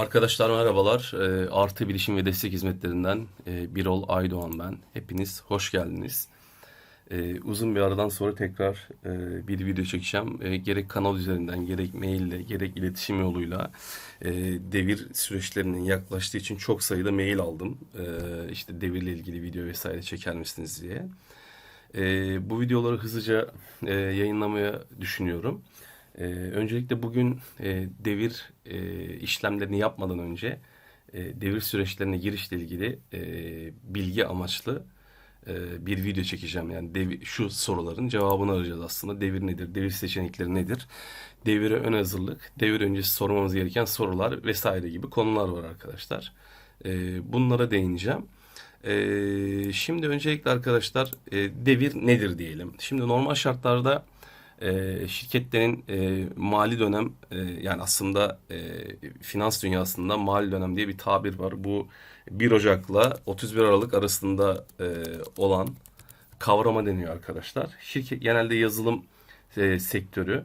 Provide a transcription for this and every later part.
Arkadaşlar merhabalar. Ee, Artı Bilişim ve Destek Hizmetlerinden e, Birol Aydoğan ben. Hepiniz hoş geldiniz. Ee, uzun bir aradan sonra tekrar e, bir video çekeceğim. E, gerek kanal üzerinden, gerek maille, gerek iletişim yoluyla e, devir süreçlerinin yaklaştığı için çok sayıda mail aldım. E, işte devirle ilgili video vesaire çeker misiniz diye. E, bu videoları hızlıca e, yayınlamaya düşünüyorum. Ee, öncelikle bugün e, devir e, işlemlerini yapmadan önce e, devir süreçlerine girişle ilgili e, bilgi amaçlı e, bir video çekeceğim. Yani devir, şu soruların cevabını arayacağız aslında. Devir nedir? Devir seçenekleri nedir? Devire ön hazırlık, devir öncesi sormamız gereken sorular vesaire gibi konular var arkadaşlar. E, bunlara değineceğim. E, şimdi öncelikle arkadaşlar e, devir nedir diyelim. Şimdi normal şartlarda e, şirketlerin e, mali dönem e, yani aslında e, finans dünyasında mali dönem diye bir tabir var. Bu 1 Ocak'la 31 Aralık arasında e, olan kavrama deniyor arkadaşlar. Şirket genelde yazılım e, sektörü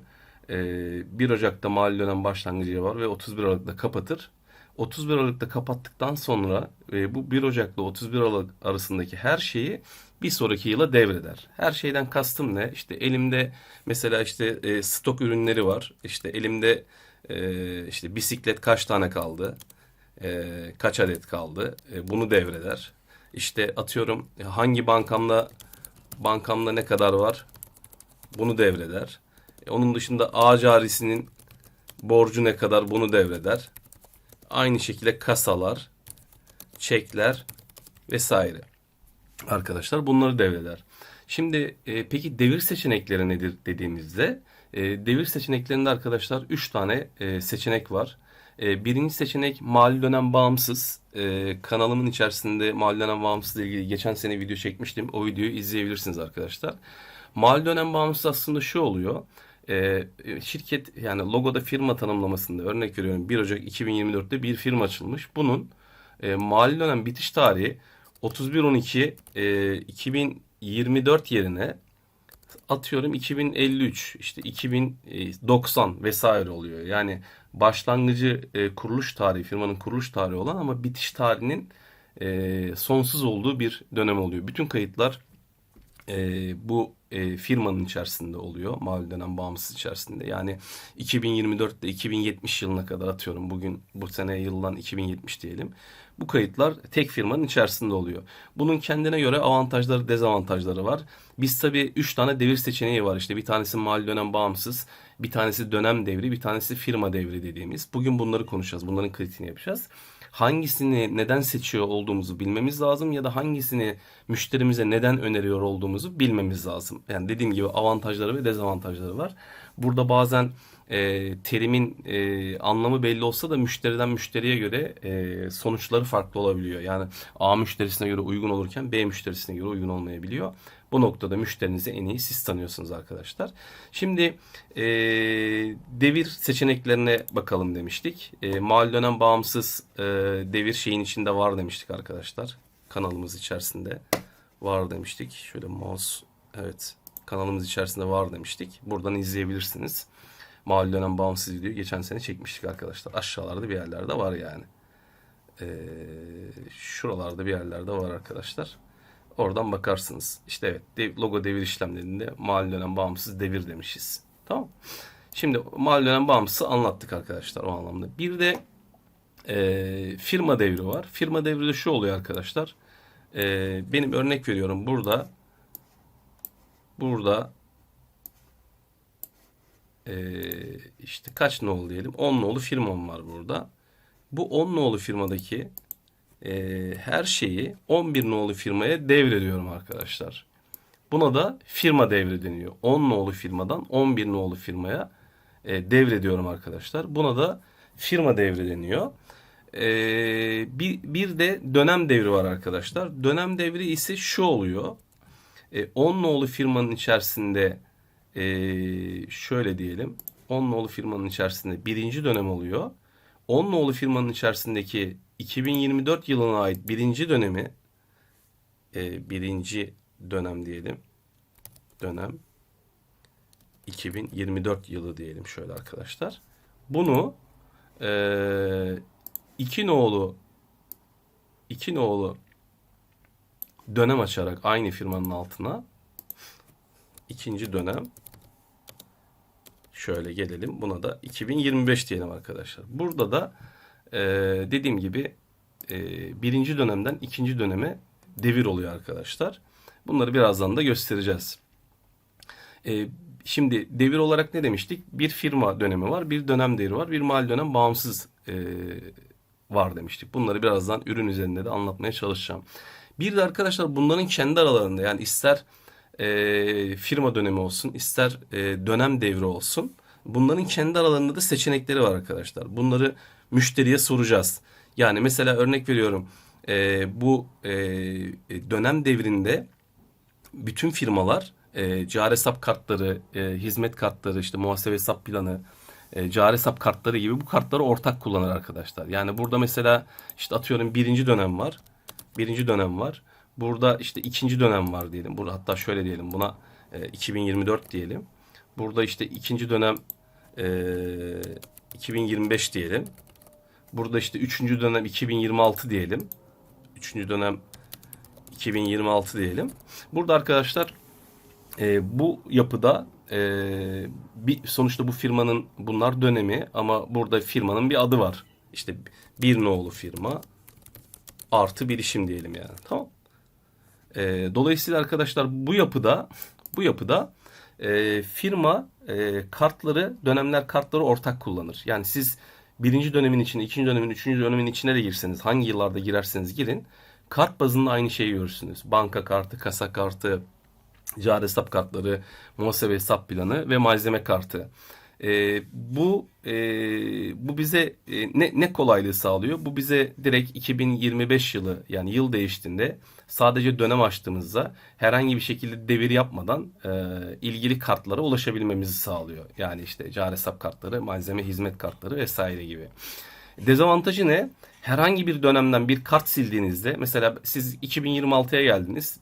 e, 1 Ocak'ta mali dönem başlangıcı var ve 31 Aralık'ta kapatır. 31 Aralık'ta kapattıktan sonra e, bu 1 Ocak'la 31 Aralık arasındaki her şeyi bir sonraki yıla devreder. Her şeyden kastım ne? İşte elimde mesela işte e, stok ürünleri var. İşte elimde e, işte bisiklet kaç tane kaldı? E, kaç adet kaldı? E, bunu devreder. İşte atıyorum e, hangi bankamda bankamda ne kadar var? Bunu devreder. E, onun dışında A carisinin borcu ne kadar? Bunu devreder. Aynı şekilde kasalar, çekler vesaire arkadaşlar bunları devreder. Şimdi e, peki devir seçenekleri nedir dediğimizde e, devir seçeneklerinde arkadaşlar 3 tane e, seçenek var. E, birinci seçenek mali dönem bağımsız. E, kanalımın içerisinde mali dönem bağımsız ile ilgili geçen sene video çekmiştim. O videoyu izleyebilirsiniz arkadaşlar. Mali dönem bağımsız aslında şu oluyor. E, şirket yani logoda firma tanımlamasında örnek veriyorum 1 Ocak 2024'te bir firma açılmış. Bunun e, mali dönem bitiş tarihi 31.12 e, 2024 yerine atıyorum 2053 işte 2090 vesaire oluyor. Yani başlangıcı e, kuruluş tarihi firmanın kuruluş tarihi olan ama bitiş tarihinin e, sonsuz olduğu bir dönem oluyor. Bütün kayıtlar e, bu e, firmanın içerisinde oluyor. Mavi dönem bağımsız içerisinde. Yani 2024'te 2070 yılına kadar atıyorum bugün bu sene yıldan 2070 diyelim. Bu kayıtlar tek firmanın içerisinde oluyor. Bunun kendine göre avantajları, dezavantajları var. Biz tabii 3 tane devir seçeneği var. İşte bir tanesi mali dönem bağımsız, bir tanesi dönem devri, bir tanesi firma devri dediğimiz. Bugün bunları konuşacağız. Bunların kritiğini yapacağız hangisini neden seçiyor olduğumuzu bilmemiz lazım ya da hangisini müşterimize neden öneriyor olduğumuzu bilmemiz lazım. Yani dediğim gibi avantajları ve dezavantajları var. Burada bazen e, terimin e, anlamı belli olsa da müşteriden müşteriye göre e, sonuçları farklı olabiliyor. Yani A müşterisine göre uygun olurken B müşterisine göre uygun olmayabiliyor. Bu noktada müşterinizi en iyi siz tanıyorsunuz arkadaşlar. Şimdi e, devir seçeneklerine bakalım demiştik. E, mal dönem bağımsız e, devir şeyin içinde var demiştik arkadaşlar. Kanalımız içerisinde var demiştik. Şöyle mouse evet kanalımız içerisinde var demiştik. Buradan izleyebilirsiniz. Mal dönem bağımsız video geçen sene çekmiştik arkadaşlar. Aşağılarda bir yerlerde var yani. Ee, şuralarda bir yerlerde var arkadaşlar. Oradan bakarsınız. İşte evet logo devir işlemlerinde mali dönem bağımsız devir demişiz. Tamam. Şimdi mali dönem bağımsız anlattık arkadaşlar o anlamda. Bir de e, firma devri var. Firma devri de şu oluyor arkadaşlar. E, benim örnek veriyorum burada burada e, işte kaç nolu diyelim 10 nolu firmam var burada. Bu 10 nolu firmadaki e, her şeyi 11 nolu firmaya devrediyorum arkadaşlar. Buna da firma devri deniyor. 10 nolu firmadan 11 nolu firmaya e, devrediyorum arkadaşlar. Buna da firma devri deniyor. E, bir, bir de dönem devri var arkadaşlar. Dönem devri ise şu oluyor. E, 10 nolu firmanın içerisinde e, şöyle diyelim. 10 nolu firmanın içerisinde birinci dönem oluyor. 10 nolu firmanın içerisindeki 2024 yılına ait birinci dönemi e, birinci dönem diyelim. Dönem 2024 yılı diyelim şöyle arkadaşlar. Bunu e, iki nolu iki nolu dönem açarak aynı firmanın altına ikinci dönem şöyle gelelim. Buna da 2025 diyelim arkadaşlar. Burada da e, dediğim gibi e, birinci dönemden ikinci döneme devir oluyor arkadaşlar. Bunları birazdan da göstereceğiz. E, şimdi devir olarak ne demiştik? Bir firma dönemi var, bir dönem devri var, bir mal dönem bağımsız e, var demiştik. Bunları birazdan ürün üzerinde de anlatmaya çalışacağım. Bir de arkadaşlar bunların kendi aralarında yani ister e, firma dönemi olsun, ister e, dönem devri olsun. Bunların kendi aralarında da seçenekleri var arkadaşlar. Bunları müşteriye soracağız. Yani mesela örnek veriyorum e, bu e, dönem devrinde bütün firmalar e, cari hesap kartları, e, hizmet kartları, işte muhasebe hesap planı, e, cari hesap kartları gibi bu kartları ortak kullanır arkadaşlar. Yani burada mesela işte atıyorum birinci dönem var. Birinci dönem var. Burada işte ikinci dönem var diyelim. Burada hatta şöyle diyelim buna e, 2024 diyelim. Burada işte ikinci dönem e, 2025 diyelim. Burada işte üçüncü dönem 2026 diyelim. Üçüncü dönem 2026 diyelim. Burada arkadaşlar e, bu yapıda e, bir sonuçta bu firmanın bunlar dönemi ama burada firmanın bir adı var. İşte bir nolu firma artı bilişim diyelim yani. Tamam. E, dolayısıyla arkadaşlar bu yapıda bu yapıda e, firma e, kartları dönemler kartları ortak kullanır. Yani siz birinci dönemin içine, ikinci dönemin, üçüncü dönemin içine de girseniz, hangi yıllarda girerseniz girin, kart bazında aynı şeyi görürsünüz. Banka kartı, kasa kartı, cari hesap kartları, muhasebe hesap planı ve malzeme kartı. E, bu e, bu bize e, ne, ne kolaylığı sağlıyor? Bu bize direkt 2025 yılı yani yıl değiştiğinde sadece dönem açtığımızda herhangi bir şekilde devir yapmadan e, ilgili kartlara ulaşabilmemizi sağlıyor. Yani işte cari hesap kartları, malzeme hizmet kartları vesaire gibi. Dezavantajı ne? Herhangi bir dönemden bir kart sildiğinizde mesela siz 2026'ya geldiniz.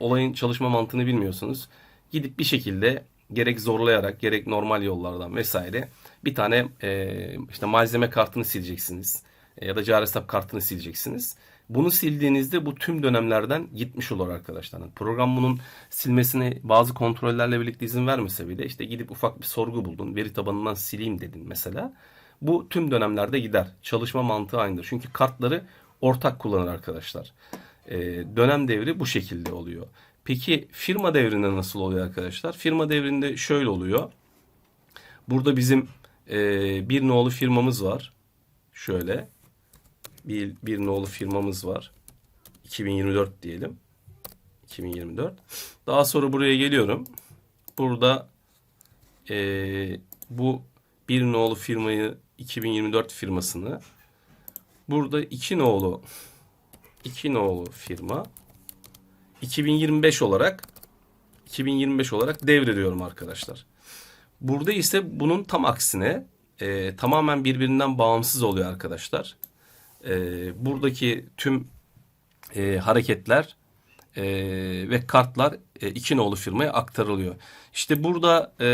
Olayın çalışma mantığını bilmiyorsunuz. Gidip bir şekilde gerek zorlayarak gerek normal yollardan vesaire bir tane e, işte malzeme kartını sileceksiniz e, ya da cari hesap kartını sileceksiniz. Bunu sildiğinizde bu tüm dönemlerden gitmiş olur arkadaşlar. Program bunun silmesine bazı kontrollerle birlikte izin vermese bile işte gidip ufak bir sorgu buldun. Veri tabanından sileyim dedin mesela. Bu tüm dönemlerde gider. Çalışma mantığı aynıdır. Çünkü kartları ortak kullanır arkadaşlar. E, dönem devri bu şekilde oluyor. Peki firma devrinde nasıl oluyor arkadaşlar? Firma devrinde şöyle oluyor. Burada bizim e, bir nolu firmamız var. Şöyle. Bir, bir nolu firmamız var. 2024 diyelim. 2024. Daha sonra buraya geliyorum. Burada e, bu bir nolu firmayı 2024 firmasını burada iki nolu iki nolu firma 2025 olarak 2025 olarak devrediyorum arkadaşlar. Burada ise bunun tam aksine e, tamamen birbirinden bağımsız oluyor arkadaşlar. E, buradaki tüm e, hareketler e, ve kartlar e, iki nolu firmaya aktarılıyor. İşte burada e,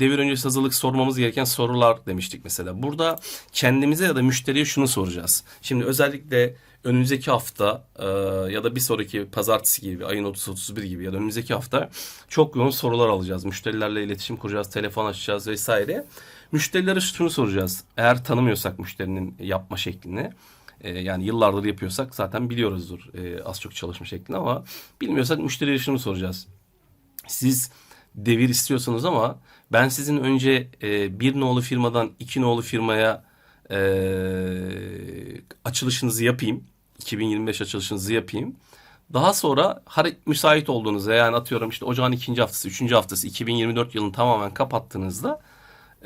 devir öncesi hazırlık sormamız gereken sorular demiştik mesela. Burada kendimize ya da müşteriye şunu soracağız. Şimdi özellikle önümüzdeki hafta e, ya da bir sonraki pazartesi gibi ayın 30-31 gibi ya da önümüzdeki hafta çok yoğun sorular alacağız. Müşterilerle iletişim kuracağız, telefon açacağız vesaire. Müşterilere şunu soracağız. Eğer tanımıyorsak müşterinin yapma şeklini e, yani yıllardır yapıyorsak zaten biliyoruzdur e, az çok çalışma şeklini ama bilmiyorsak müşteriye şunu soracağız. Siz devir istiyorsunuz ama ben sizin önce e, bir nolu firmadan iki nolu firmaya e, açılışınızı yapayım. 2025 açılışınızı yapayım. Daha sonra müsait olduğunuzda yani atıyorum işte ocağın ikinci haftası, üçüncü haftası 2024 yılını tamamen kapattığınızda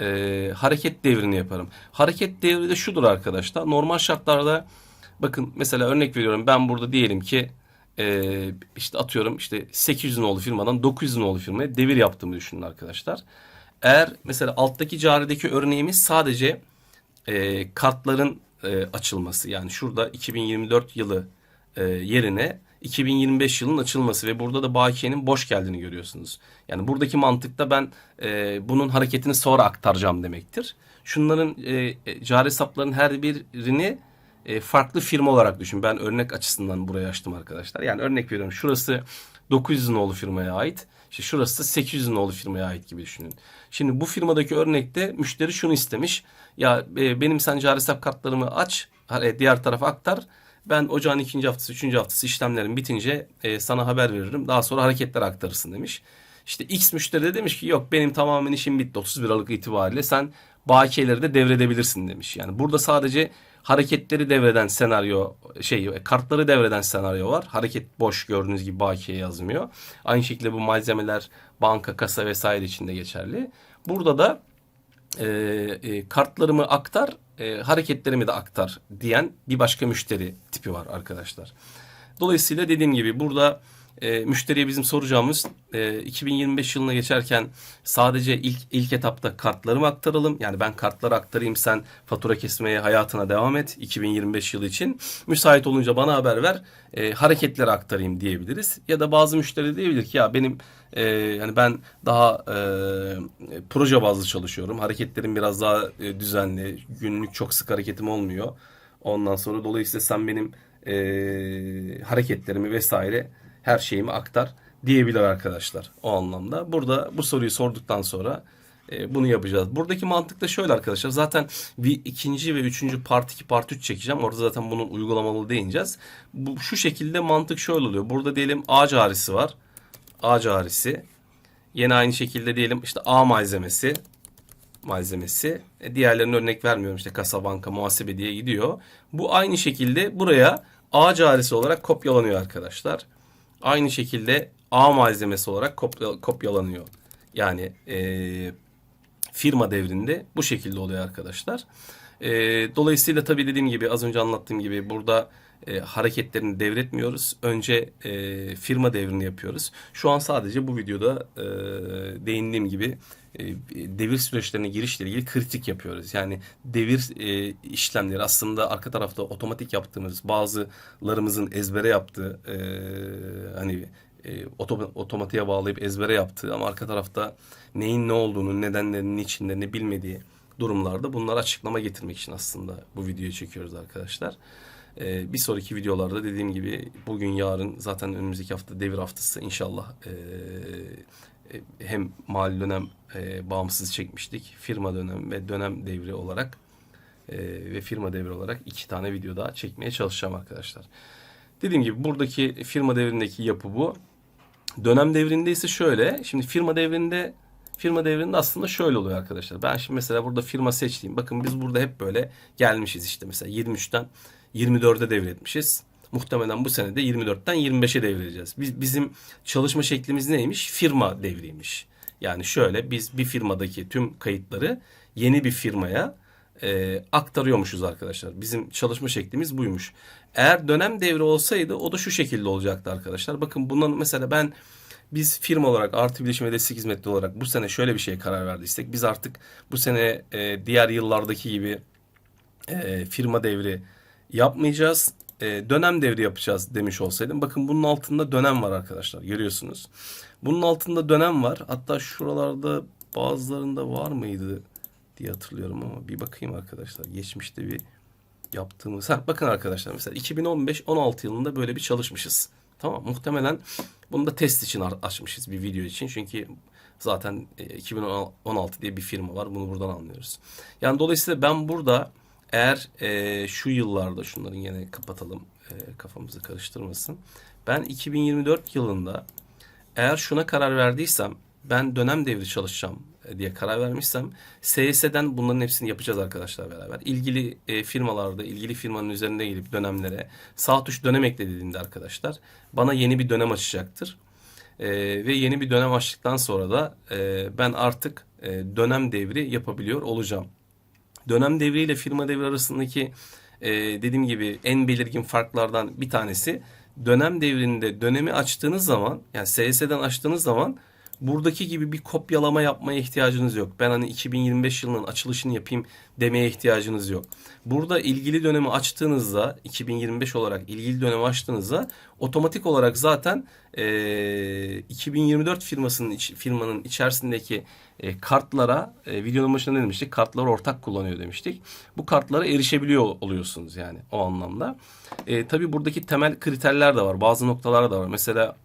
e, hareket devrini yaparım. Hareket devri de şudur arkadaşlar. Normal şartlarda bakın mesela örnek veriyorum ben burada diyelim ki e, işte atıyorum işte 800 nolu firmadan 900 nolu firmaya devir yaptığımı düşünün arkadaşlar. Eğer mesela alttaki carideki örneğimiz sadece e, kartların e, açılması yani şurada 2024 yılı e, yerine 2025 yılın açılması ve burada da bakiyenin boş geldiğini görüyorsunuz. Yani buradaki mantıkta ben e, bunun hareketini sonra aktaracağım demektir. Şunların e, e cari hesapların her birini e, farklı firma olarak düşün. Ben örnek açısından burayı açtım arkadaşlar. Yani örnek veriyorum. Şurası 900 nolu firmaya ait. İşte şurası da 800 nolu firmaya ait gibi düşünün. Şimdi bu firmadaki örnekte müşteri şunu istemiş. Ya e, benim sen cari hesap kartlarımı aç, e, diğer tarafa aktar. Ben ocağın ikinci haftası, üçüncü haftası işlemlerim bitince e, sana haber veririm. Daha sonra hareketler aktarırsın demiş. İşte X müşteri de demiş ki yok benim tamamen işim bitti 31 Aralık itibariyle sen bakiyeleri de devredebilirsin demiş. Yani burada sadece hareketleri devreden senaryo şey kartları devreden senaryo var. Hareket boş gördüğünüz gibi bakiye yazmıyor. Aynı şekilde bu malzemeler banka, kasa vesaire için de geçerli. Burada da e, e, kartlarımı aktar, e, hareketlerimi de aktar diyen bir başka müşteri tipi var arkadaşlar. Dolayısıyla dediğim gibi burada e, müşteriye bizim soracağımız e, 2025 yılına geçerken sadece ilk ilk etapta kartlarımı aktaralım. Yani ben kartları aktarayım sen fatura kesmeye hayatına devam et 2025 yılı için. Müsait olunca bana haber ver e, hareketleri aktarayım diyebiliriz. Ya da bazı müşteri diyebilir ki ya benim e, yani ben daha e, proje bazlı çalışıyorum. Hareketlerim biraz daha e, düzenli. Günlük çok sık hareketim olmuyor. Ondan sonra dolayısıyla sen benim e, hareketlerimi vesaire her şeyimi aktar diyebilir arkadaşlar o anlamda. Burada bu soruyu sorduktan sonra e, bunu yapacağız. Buradaki mantık da şöyle arkadaşlar. Zaten bir ikinci ve üçüncü part 2 part 3 çekeceğim. Orada zaten bunun uygulamalı değineceğiz. Bu, şu şekilde mantık şöyle oluyor. Burada diyelim A carisi var. A carisi. Yine aynı şekilde diyelim işte A malzemesi malzemesi. E, diğerlerine örnek vermiyorum işte kasa, banka, muhasebe diye gidiyor. Bu aynı şekilde buraya A carisi olarak kopyalanıyor arkadaşlar aynı şekilde A malzemesi olarak kopya, kopyalanıyor. Yani e, firma devrinde bu şekilde oluyor arkadaşlar. E, dolayısıyla tabii dediğim gibi az önce anlattığım gibi burada e, hareketlerini devretmiyoruz. Önce e, firma devrini yapıyoruz. Şu an sadece bu videoda e, değindiğim gibi e, devir süreçlerine girişle ilgili kritik yapıyoruz. Yani devir e, işlemleri aslında arka tarafta otomatik yaptığımız bazılarımızın ezbere yaptığı e, hani e, otomatiğe bağlayıp ezbere yaptığı ama arka tarafta neyin ne olduğunu, nedenlerinin içinde bilmediği durumlarda bunları açıklama getirmek için aslında bu videoyu çekiyoruz arkadaşlar. Ee, bir sonraki videolarda dediğim gibi bugün yarın zaten önümüzdeki hafta devir haftası inşallah e, e, hem mali dönem e, bağımsız çekmiştik. Firma dönem ve dönem devri olarak e, ve firma devri olarak iki tane video daha çekmeye çalışacağım arkadaşlar. Dediğim gibi buradaki firma devrindeki yapı bu. Dönem devrinde ise şöyle. Şimdi firma devrinde firma devrinde aslında şöyle oluyor arkadaşlar. Ben şimdi mesela burada firma seçtiğim. Bakın biz burada hep böyle gelmişiz işte mesela 23'ten 24'e devretmişiz. Muhtemelen bu sene de 24'ten 25'e devireceğiz. Biz, bizim çalışma şeklimiz neymiş? Firma devriymiş. Yani şöyle biz bir firmadaki tüm kayıtları yeni bir firmaya e, aktarıyormuşuz arkadaşlar. Bizim çalışma şeklimiz buymuş. Eğer dönem devri olsaydı o da şu şekilde olacaktı arkadaşlar. Bakın bundan mesela ben biz firma olarak artı bilişim ve destek hizmetli olarak bu sene şöyle bir şeye karar verdiysek biz artık bu sene e, diğer yıllardaki gibi e, firma devri yapmayacağız. E, dönem devri yapacağız demiş olsaydım. Bakın bunun altında dönem var arkadaşlar. Görüyorsunuz. Bunun altında dönem var. Hatta şuralarda bazılarında var mıydı diye hatırlıyorum ama bir bakayım arkadaşlar. Geçmişte bir yaptığımız. Ha, bakın arkadaşlar mesela 2015-16 yılında böyle bir çalışmışız. Tamam muhtemelen bunu da test için açmışız bir video için. Çünkü zaten 2016 e, diye bir firma var. Bunu buradan anlıyoruz. Yani dolayısıyla ben burada eğer e, şu yıllarda şunların yine kapatalım e, kafamızı karıştırmasın. Ben 2024 yılında eğer şuna karar verdiysem ben dönem devri çalışacağım diye karar vermişsem SS'den bunların hepsini yapacağız arkadaşlar beraber. İlgili e, firmalarda ilgili firmanın üzerinde gelip dönemlere sağ tuş dönem ekle arkadaşlar bana yeni bir dönem açacaktır. E, ve yeni bir dönem açtıktan sonra da e, ben artık e, dönem devri yapabiliyor olacağım. Dönem devriyle firma devri arasındaki e, dediğim gibi en belirgin farklardan bir tanesi dönem devrinde dönemi açtığınız zaman yani SS'den açtığınız zaman buradaki gibi bir kopyalama yapmaya ihtiyacınız yok. Ben hani 2025 yılının açılışını yapayım demeye ihtiyacınız yok. Burada ilgili dönemi açtığınızda 2025 olarak ilgili dönemi açtığınızda otomatik olarak zaten e, 2024 firmasının iç- firmanın içerisindeki e, kartlara e, videonun başında ne demiştik? Kartlar ortak kullanıyor demiştik. Bu kartlara erişebiliyor oluyorsunuz yani o anlamda. E, tabii buradaki temel kriterler de var. Bazı noktalar da var. Mesela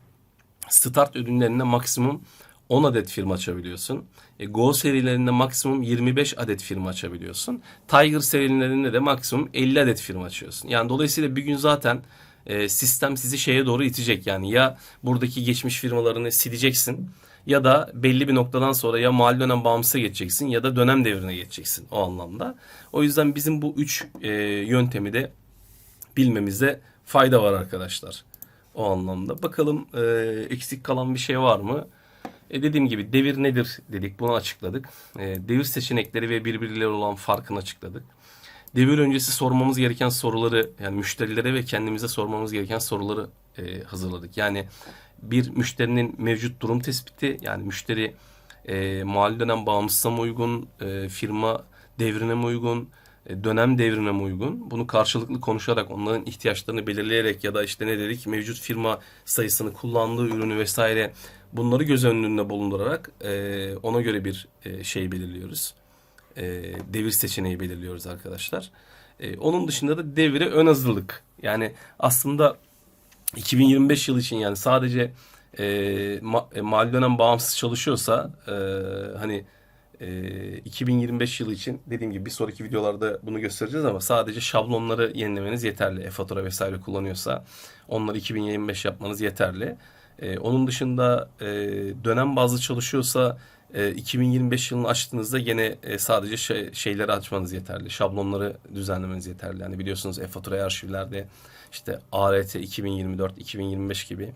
Start ürünlerinde maksimum 10 adet firma açabiliyorsun. E, Go serilerinde maksimum 25 adet firma açabiliyorsun. Tiger serilerinde de maksimum 50 adet firma açıyorsun. Yani dolayısıyla bir gün zaten e, sistem sizi şeye doğru itecek. Yani ya buradaki geçmiş firmalarını sileceksin ya da belli bir noktadan sonra ya mali dönem bağımsıza geçeceksin ya da dönem devrine geçeceksin o anlamda. O yüzden bizim bu üç e, yöntemi de bilmemizde fayda var arkadaşlar. O anlamda. Bakalım e, eksik kalan bir şey var mı? E, dediğim gibi devir nedir dedik. Bunu açıkladık. E, devir seçenekleri ve birbirleriyle olan farkını açıkladık. Devir öncesi sormamız gereken soruları yani müşterilere ve kendimize sormamız gereken soruları e, hazırladık. Yani bir müşterinin mevcut durum tespiti yani müşteri e, mali dönem bağımsızsa mı uygun, e, firma devrine mi uygun, dönem devrine uygun? Bunu karşılıklı konuşarak, onların ihtiyaçlarını belirleyerek ya da işte ne dedik mevcut firma sayısını, kullandığı ürünü vesaire bunları göz önünde bulundurarak e, ona göre bir e, şey belirliyoruz. E, devir seçeneği belirliyoruz arkadaşlar. E, onun dışında da devire ön hazırlık. Yani aslında 2025 yılı için yani sadece e, ma, e, mali dönem bağımsız çalışıyorsa e, hani e, 2025 yılı için dediğim gibi bir sonraki videolarda bunu göstereceğiz ama sadece şablonları yenilemeniz yeterli. E-fatura vesaire kullanıyorsa onları 2025 yapmanız yeterli. E, onun dışında e, dönem bazlı çalışıyorsa e, 2025 yılını açtığınızda gene e, sadece şey, şeyleri açmanız yeterli. Şablonları düzenlemeniz yeterli. Yani biliyorsunuz e-fatura arşivlerde işte ART 2024, 2025 gibi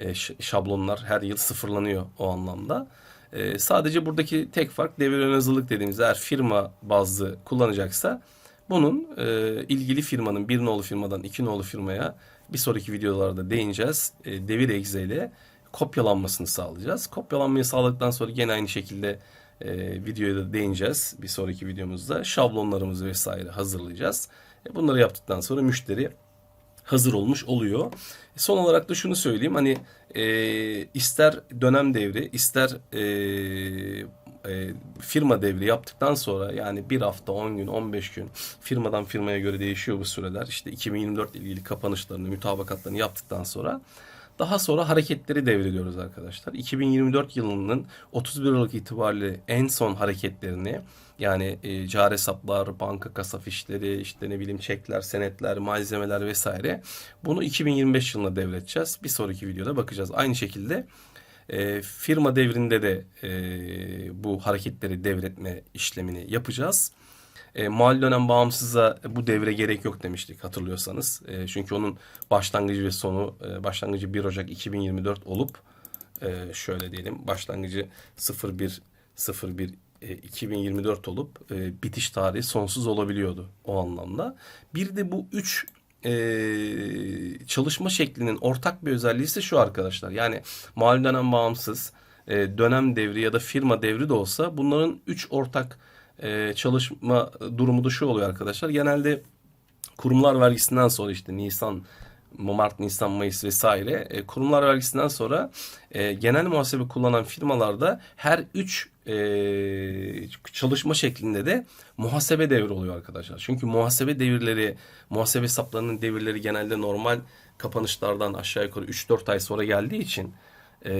e, şablonlar her yıl sıfırlanıyor o anlamda. E, sadece buradaki tek fark devir ön hazırlık dediğimiz eğer firma bazlı kullanacaksa bunun e, ilgili firmanın bir nolu firmadan iki nolu firmaya bir sonraki videolarda değineceğiz. E, devir egze ile kopyalanmasını sağlayacağız. Kopyalanmayı sağladıktan sonra gene aynı şekilde e, videoya da değineceğiz. Bir sonraki videomuzda şablonlarımızı vesaire hazırlayacağız. E, bunları yaptıktan sonra müşteri hazır olmuş oluyor. Son olarak da şunu söyleyeyim hani e, ister dönem devri ister e, e, firma devri yaptıktan sonra yani bir hafta 10 gün 15 gün firmadan firmaya göre değişiyor bu süreler. İşte 2024 ile ilgili kapanışlarını mütabakatlarını yaptıktan sonra daha sonra hareketleri devrediyoruz arkadaşlar. 2024 yılının 31 Aralık itibariyle en son hareketlerini yani e, cari hesaplar, banka kasa fişleri, işte ne bileyim çekler, senetler, malzemeler vesaire. Bunu 2025 yılına devredeceğiz. Bir sonraki videoda bakacağız. Aynı şekilde e, firma devrinde de e, bu hareketleri devretme işlemini yapacağız. E, mali dönem bağımsıza bu devre gerek yok demiştik hatırlıyorsanız. E, çünkü onun başlangıcı ve sonu e, başlangıcı 1 Ocak 2024 olup e, şöyle diyelim başlangıcı 01 01 e, 2024 olup e, bitiş tarihi sonsuz olabiliyordu o anlamda. Bir de bu üç e, çalışma şeklinin ortak bir özelliği ise şu arkadaşlar. Yani mali dönem bağımsız, e, dönem devri ya da firma devri de olsa bunların üç ortak e, çalışma durumu da şu oluyor arkadaşlar. Genelde kurumlar vergisinden sonra işte Nisan, Mart, Nisan, Mayıs vesaire e, kurumlar vergisinden sonra e, genel muhasebe kullanan firmalarda her üç e, çalışma şeklinde de muhasebe devri oluyor arkadaşlar. Çünkü muhasebe devirleri, muhasebe hesaplarının devirleri genelde normal kapanışlardan aşağı yukarı 3-4 ay sonra geldiği için e,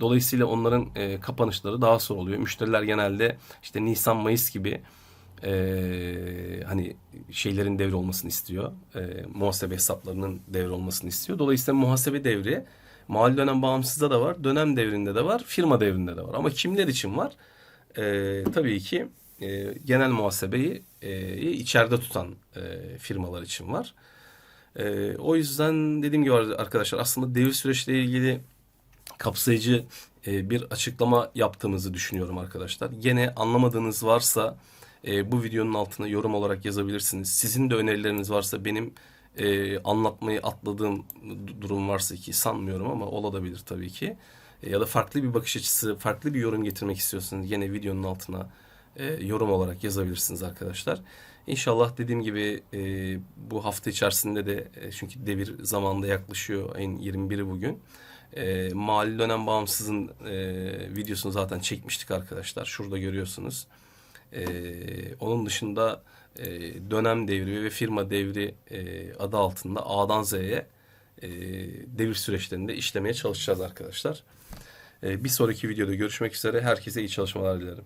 dolayısıyla onların e, kapanışları daha sonra oluyor. Müşteriler genelde işte Nisan, Mayıs gibi e, hani şeylerin devri olmasını istiyor. E, muhasebe hesaplarının devri olmasını istiyor. Dolayısıyla muhasebe devri mali dönem bağımsızda da var, dönem devrinde de var, firma devrinde de var. Ama kimler için var? E, tabii ki e, genel muhasebeyi e, içeride tutan e, firmalar için var. E, o yüzden dediğim gibi arkadaşlar aslında devir süreçle ilgili kapsayıcı e, bir açıklama yaptığımızı düşünüyorum arkadaşlar. Gene anlamadığınız varsa e, bu videonun altına yorum olarak yazabilirsiniz. Sizin de önerileriniz varsa benim e, anlatmayı atladığım durum varsa ki sanmıyorum ama olabilir tabii ki. ya da farklı bir bakış açısı, farklı bir yorum getirmek istiyorsanız yine videonun altına yorum olarak yazabilirsiniz arkadaşlar. İnşallah dediğim gibi e, bu hafta içerisinde de e, çünkü devir zamanında yaklaşıyor ayın 21'i bugün. E, Mali Dönem Bağımsız'ın e, videosunu zaten çekmiştik arkadaşlar. Şurada görüyorsunuz. E, onun dışında e, dönem devri ve firma devri e, adı altında A'dan Z'ye e, devir süreçlerinde işlemeye çalışacağız arkadaşlar. E, bir sonraki videoda görüşmek üzere. Herkese iyi çalışmalar dilerim.